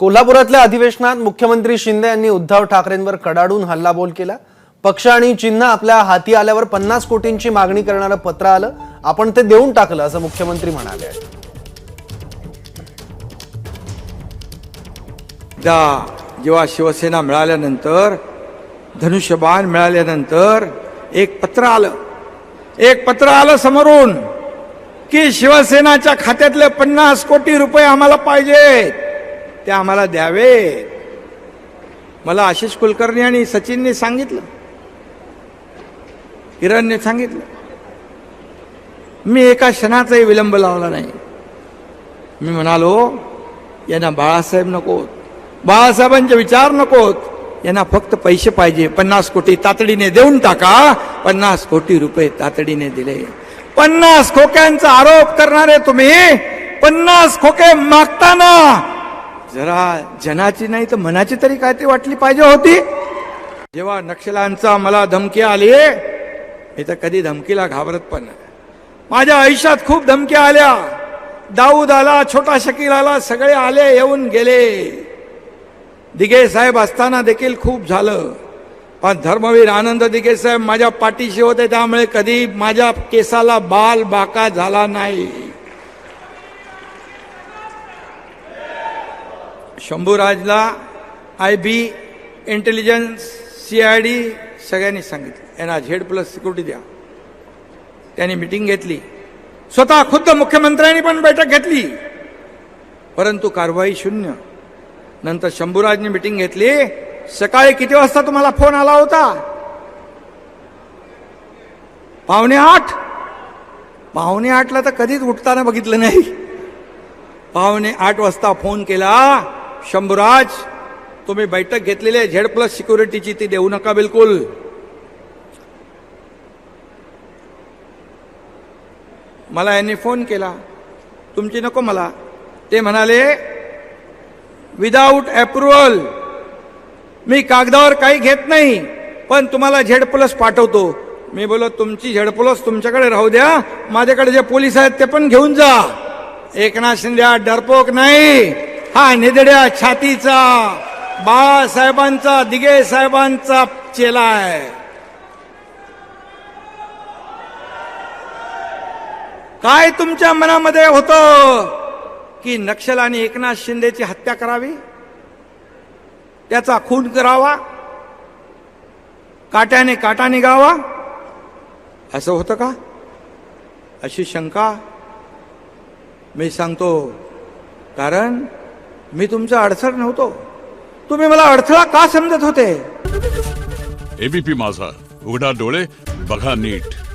कोल्हापुरातल्या अधिवेशनात मुख्यमंत्री शिंदे यांनी उद्धव ठाकरेंवर कडाडून हल्लाबोल केला. पक्ष आणि चिन्ह आपल्या हाती आल्यावर पन्नास कोटींची मागणी करणारं पत्र आलं. आपण ते देऊन टाकलं असं मुख्यमंत्री म्हणाले. जेव्हा शिवसेना मिळाल्यानंतर धनुष्यबाण मिळाल्यानंतर एक पत्र आलं. एक पत्र आलं समोरून की शिवसेनाच्या खात्यातले पन्नास कोटी रुपये आम्हाला पाहिजेत. ते आम्हाला द्यावे. मला आशिष कुलकर्णी आणि सचिनने सांगितलं. किरणने सांगितलं. मी एका क्षणाचाही विलंब लावला नाही. मी म्हणालो यांना बाळासाहेब नकोत बाळासाहेबांचे विचार नकोत यांना फक्त पैसे पाहिजे. पन्नास कोटी तातडीने देऊन टाका. पन्नास कोटी रुपये तातडीने दिले. पन्नास खोक्यांचा आरोप करणारे तुम्ही पन्नास खोके मागताना जरा जनाची नाही तर मनाची तरी काय ती वाटली पाहिजे होती. जेव्हा नक्षलांचा मला धमकी आली मी तर कधी धमकीला घाबरत पण माझ्या आयुष्यात खूप धमक्या आल्या. दाऊद आला छोटा शकील आला सगळे आले येऊन गेले. दिघे साहेब असताना देखील खूप झालं. पण धर्मवीर आनंद दिघे साहेब माझ्या पाठीशी होते त्यामुळे कधी माझ्या केसाला बाल बाका झाला नाही. शंभूराजला I B intelligence C I D सगळ्यांनी सांगितलं. यांना झेड प्लस सिक्युरिटी द्या. त्यांनी मिटिंग घेतली. स्वतः खुद्द मुख्यमंत्र्यांनी पण बैठक घेतली. परंतु कारवाई शून्य. नंतर शंभूराजने मिटिंग घेतली. सकाळी किती वाजता तुम्हाला फोन आला होता? पावणे आठ. पावणे आठला तर कधीच उठताना बघितलं नाही. पावणे आठ वाजता फोन केला. शंभूराज तुम्ही बैठक घेतलेली आहे झेड प्लस सिक्युरिटीची ती देऊ नका बिलकुल. मला यांनी फोन केला. तुमची नको मला. ते म्हणाले विदाऊट अप्रुव्हल मी कागदावर काही घेत नाही पण तुम्हाला झेड प्लस पाठवतो. मी बोलो तुमची झेड प्लस तुमच्याकडे राहू द्या. माझ्याकडे जे पोलीस आहेत ते पण घेऊन जा. एकनाथ शिंदे डरपोक नाही. हा निधड्या छातीचा बाळासाहेबांचा दिगे साहेबांचा चेला आहे. काय तुमच्या मनामध्ये होतं की नक्षल आणि एकनाथ शिंदेची हत्या करावी? त्याचा खून करावा? काट्याने काटा निघावा? असं होतं का? अशी शंका मी सांगतो. कारण मी तुमचा अडसर नव्हतो. तुम्ही मला अडथळा का समजत होते? एबीपी माझा. उघडा डोळे बघा नीट.